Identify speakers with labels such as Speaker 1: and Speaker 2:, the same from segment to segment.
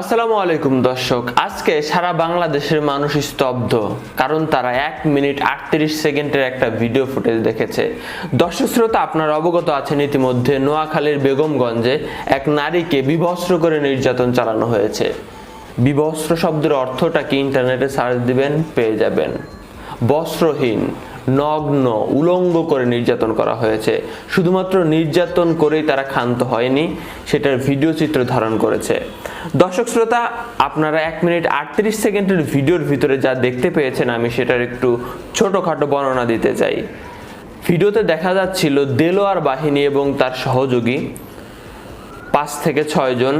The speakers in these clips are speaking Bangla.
Speaker 1: আসসালামু আলাইকুম দর্শক। আজকে সারা বাংলাদেশের মানুষ স্তব্ধ, কারণ তারা এক মিনিট আটত্রিশ সেকেন্ডের একটা ভিডিও ফুটেজ দেখেছে। দর্শক শ্রোতা আপনারা অবগত আছেন ইতিমধ্যে নোয়াখালীর বেগমগঞ্জে এক নারীকে বিভস্ত্র করে নির্যাতন চালানো হয়েছে। বিবস্ত্র শব্দের অর্থটা কি? ইন্টারনেটে সার্চ দিবেন, পেয়ে যাবেন। বস্ত্রহীন নগ্ন, উলঙ্গ করে নির্যাতন করা হয়েছে। শুধুমাত্র নির্যাতন করেই তারা ক্ষান্ত হয়নি, সেটার ভিডিও চিত্র ধারণ করেছে। দর্শক শ্রোতা, আপনারা এক মিনিট আটত্রিশ সেকেন্ডের ভিডিওর ভিতরে যা দেখতে পেয়েছেন, আমি সেটার একটু ছোটোখাটো বর্ণনা দিতে চাই। ভিডিওতে দেখা যাচ্ছিল দেলোয়ার বাহিনী এবং তার সহযোগী, পাঁচ থেকে ছয় জন।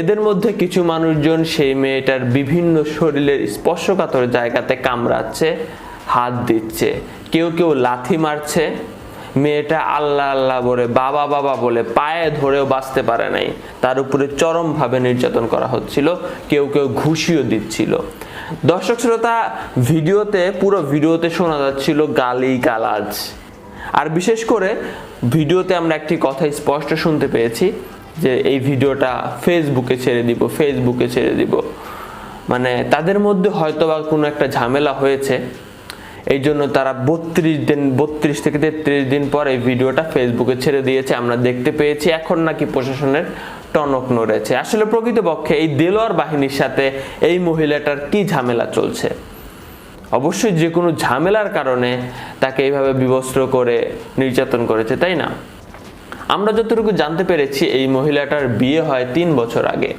Speaker 1: এদের মধ্যে কিছু মানুষজন সেই মেয়েটার বিভিন্ন শরীরের স্পর্শকাতর জায়গাতে কামড়াচ্ছে। হাত দিচ্ছে। কেউ কেউ লাথি মারছে। মেয়েটা আল্লাহ আল্লাহ বলে, বাবা বাবা বলে পায়ে ধরেও বাঁচতে পারে নাই। তার উপরে চরমভাবে নির্যাতন করা হচ্ছিল, কেউ কেউ ঘুষিও দিচ্ছিল। দর্শক শ্রোতা, ভিডিওতে, পুরো ভিডিওতে শোনা যাচ্ছিল গালি গালাজ। আর বিশেষ করে ভিডিওতে আমরা একটি কথা স্পষ্ট শুনতে পেয়েছি যে এই ভিডিওটা ফেসবুকে ছেড়ে দিব, ফেসবুকে ছেড়ে দিব। মানে তাদের মধ্যে হয়তো বা কোনো একটা ঝামেলা হয়েছে। এই জন্য তারা বত্রিশ দিন, বত্রিশ থেকে তেত্রিশ দিন পর এই ভিডিওটা ফেসবুকে ছেড়ে দিয়েছে, আমরা দেখতে পেয়েছি। এখন নাকি প্রশাসনের টনক নড়েছে। আসলে প্রকৃতপক্ষে এই দেলোয়ার বাহিনীর সাথে এই মহিলাটার কি ঝামেলা চলছে? অবশ্যই যে কোনো ঝামেলার কারণে তাকে এইভাবে বিবস্ত্র করে নির্যাতন করেছে, তাই না? আমরা যতটুকু জানতে পেরেছি, এই মহিলাটার বিয়ে হয় তিন বছর আগে।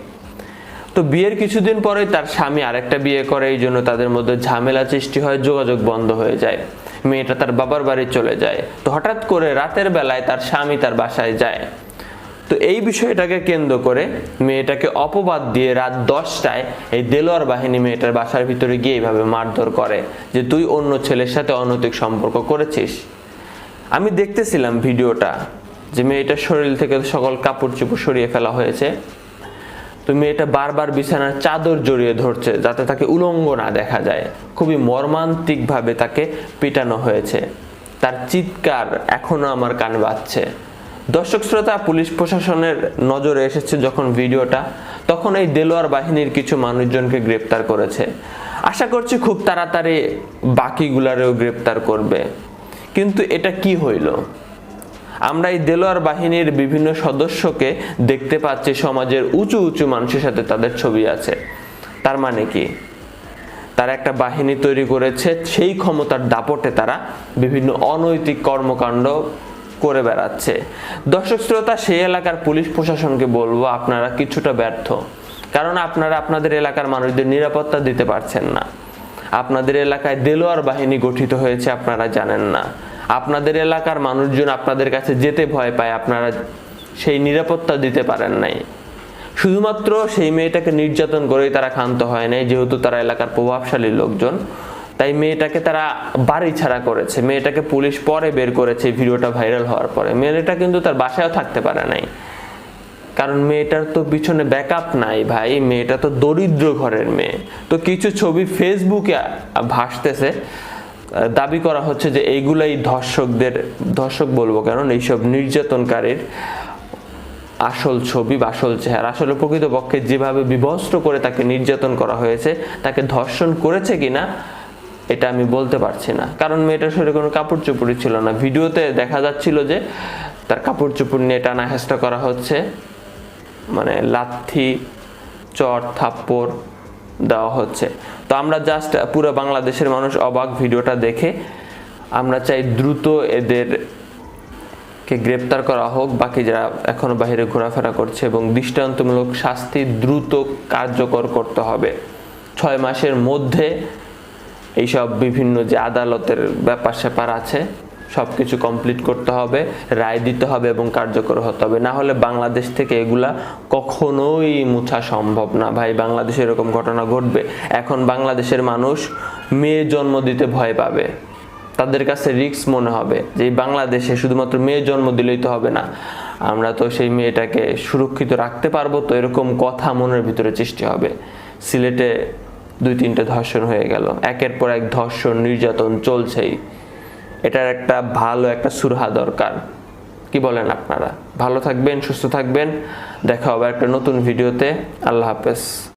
Speaker 1: তো বিয়ের কিছুদিন পরেই তার স্বামী আরেকটা বিয়ে করে, এই জন্য তাদের মধ্যে ঝামেলা সৃষ্টি হয়, যোগাযোগ বন্ধ হয়ে যায়। মেয়েটা তার বাবার বাড়ি চলে যায়। তো হঠাৎ করে রাতের বেলায় তার স্বামী তার বাসায় যায়। তো এই বিষয়টাকে কেন্দ্র করে মেয়েটাকে অপবাদ দিয়ে রাত দশটায় এই দেলোয়ার বাহিনী মেয়েটার বাসার ভিতরে গিয়ে এইভাবে মারধর করে যে, তুই অন্য ছেলের সাথে অনৈতিক সম্পর্ক করেছিস? আমি দেখতেছিলাম ভিডিওটা যে মেয়েটার শরীর থেকে সকল কাপড় চোপড় সরিয়ে ফেলা হয়েছে। তো মেয়েটা বারবার বিছানার চাদর জড়িয়ে ধরছে যাতে তাকে উলঙ্গ না দেখা যায়। খুবই মর্মান্তিকভাবে তাকে পিটানো হয়েছে। তার চিৎকার এখনও আমার কানে বাজছে। দর্শক শ্রোতা, পুলিশ প্রশাসনের নজরে এসেছে যখন ভিডিওটা, তখন এই দেলোয়ার বাহিনীর কিছু মানুষজনকে গ্রেপ্তার করেছে। আশা করছি খুব তাড়াতাড়ি বাকিগুলারেও গ্রেপ্তার করবে। কিন্তু এটা কি হইল? আমরা এই দেলোয়ার বাহিনীর বিভিন্ন সদস্যকে দেখতে পাচ্ছি সমাজের উঁচু উঁচু মানুষের সাথে তাদের ছবি আছে। তার মানে কি? তারা একটা বাহিনী তৈরি করেছে, সেই ক্ষমতার দাপটে তারা বিভিন্ন অনৈতিক কর্মকাণ্ড করে বেড়াচ্ছে। দর্শক শ্রোতা, সেই এলাকার পুলিশ প্রশাসনকে বলব আপনারা কিছুটা ব্যর্থ। কারণ আপনারা আপনাদের এলাকার মানুষদের নিরাপত্তা দিতে পারছেন না। আপনাদের এলাকায় দেলোয়ার বাহিনী গঠিত হয়েছে আপনারা জানেন না। আপনাদের এলাকার মানুষজন আপনাদের কাছে যেতে ভয় পায়, আপনারা সেই নিরাপত্তা দিতে পারেন নাই। শুধুমাত্র সেই মেয়েটাকে নির্যাতন করেই তারা ক্ষান্ত হয় নাই, যেহেতু তারা এলাকার প্রভাবশালী লোকজন। তাই মেয়েটাকে তারা বাড়ি ছাড়া করেছে। মেয়েটাকে পুলিশ পরে বের করেছে ভিডিওটা ভাইরাল হওয়ার পরে। মেয়েটা কিন্তু তার বাসায়ও থাকতে পারে নাই। কারণ মেয়েটার তো পিছনে ব্যাকআপ নাই ভাই, মেয়েটা তো দরিদ্র ঘরের মেয়ে। তো কিছু ছবি ফেসবুকে ভাসতেছে। দাবি করা হচ্ছে যে এইগুলাই ধর্ষকদের, ধর্ষক বলব কারণ এইসব নির্যাতনকারীর আসল ছবি বা আসল চেহারা, আসলে প্রকৃতপক্ষে যেভাবে বিভস্ত্র করে তাকে নির্যাতন করা হয়েছে, তাকে ধর্ষণ করেছে কিনা, এটা আমি বলতে পারছি না। কারণ মেয়েটার শরীরে কোনো কাপড় চোপড়ই ছিল না। ভিডিওতে দেখা যাচ্ছিল যে তার কাপড় চোপড় নিয়ে টানা হেঁচড়া করা হচ্ছে। মানে লাথি, চর, থাপ্পড় দেওয়া হচ্ছে। তো আমরা জাস্ট পুরো বাংলাদেশের মানুষ অবাক ভিডিওটা দেখে। আমরা চাই দ্রুত এদের কে গ্রেপ্তার করা হোক, বাকি যারা এখনও বাহিরে ঘোরাফেরা করছে এবং দৃষ্টান্তমূলক শাস্তি দ্রুত কার্যকর করতে হবে। ছয় মাসের মধ্যে এইসব বিভিন্ন যে আদালতের ব্যাপার স্যাপার আছে সব কিছু কমপ্লিট করতে হবে, রায় দিতে হবে এবং কার্যকর হতে হবে। না হলে বাংলাদেশ থেকে এগুলা কখনোই মুছা সম্ভব না। ভাই, বাংলাদেশে এরকম ঘটনা ঘটবে। এখন বাংলাদেশের মানুষ মেয়ে জন্ম দিতে ভয় পাবে। তাদের কাছে রিস্ক মনে হবে যে বাংলাদেশে শুধুমাত্র মেয়ে জন্ম দিলেই তো হবে না। আমরা তো সেই মেয়েটাকে সুরক্ষিত রাখতে পারব তো এরকম কথা মনের ভিতরে সৃষ্টি হবে। সিলেটে দুই তিনটে ধর্ষণ হয়ে গেল। একের পর এক ধর্ষণ, নির্যাতন চলছেই। এটার একটা ভালো একটা সুরহা দরকার। কি বলেন আপনারা? ভালো থাকবেন, সুস্থ থাকবেন। দেখা হবে একটা নতুন ভিডিওতে। আল্লাহ হাফেজ।